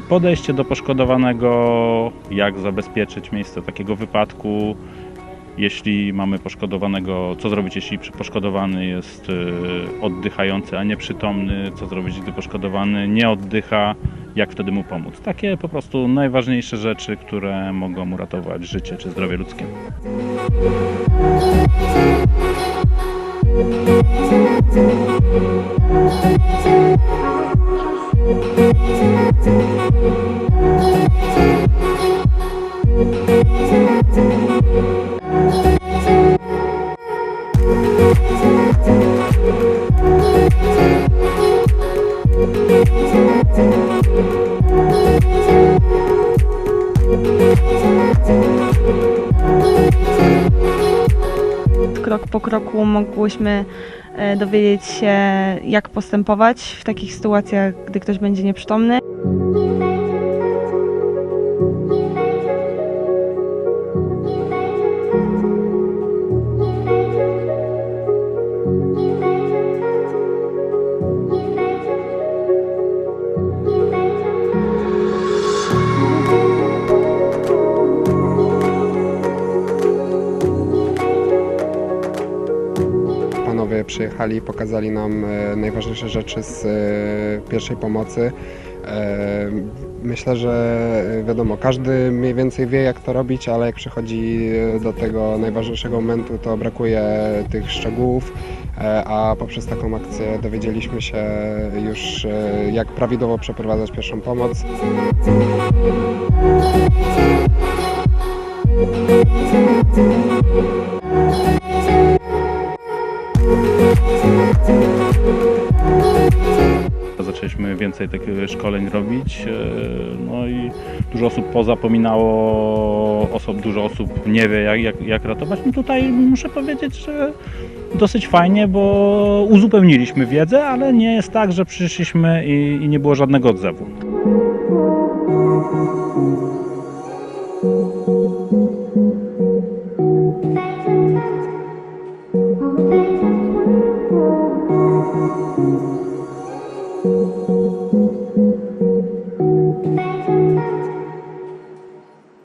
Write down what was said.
podejście do poszkodowanego, jak zabezpieczyć miejsce takiego wypadku, jeśli mamy poszkodowanego, co zrobić, jeśli poszkodowany jest y, oddychający, a nieprzytomny, co zrobić, gdy poszkodowany nie oddycha, jak wtedy mu pomóc. Takie po prostu najważniejsze rzeczy, które mogą uratować życie czy zdrowie ludzkie. thank you. Krok po kroku mogłyśmy e, dowiedzieć się, jak postępować w takich sytuacjach, gdy ktoś będzie nieprzytomny. Panowie przyjechali, pokazali nam e, najważniejsze rzeczy z e, pierwszej pomocy. E, Myślę, że wiadomo, każdy mniej więcej wie jak to robić, ale jak przychodzi do tego najważniejszego momentu, to brakuje tych szczegółów, a poprzez taką akcję dowiedzieliśmy się już jak prawidłowo przeprowadzać pierwszą pomoc. Zaczęliśmy więcej takich szkoleń robić, e, no i dużo osób pozapominało, osób, dużo osób nie wie jak, jak, jak ratować. No tutaj muszę powiedzieć, że dosyć fajnie, bo uzupełniliśmy wiedzę, ale nie jest tak, że przyszliśmy i, i nie było żadnego odzewu.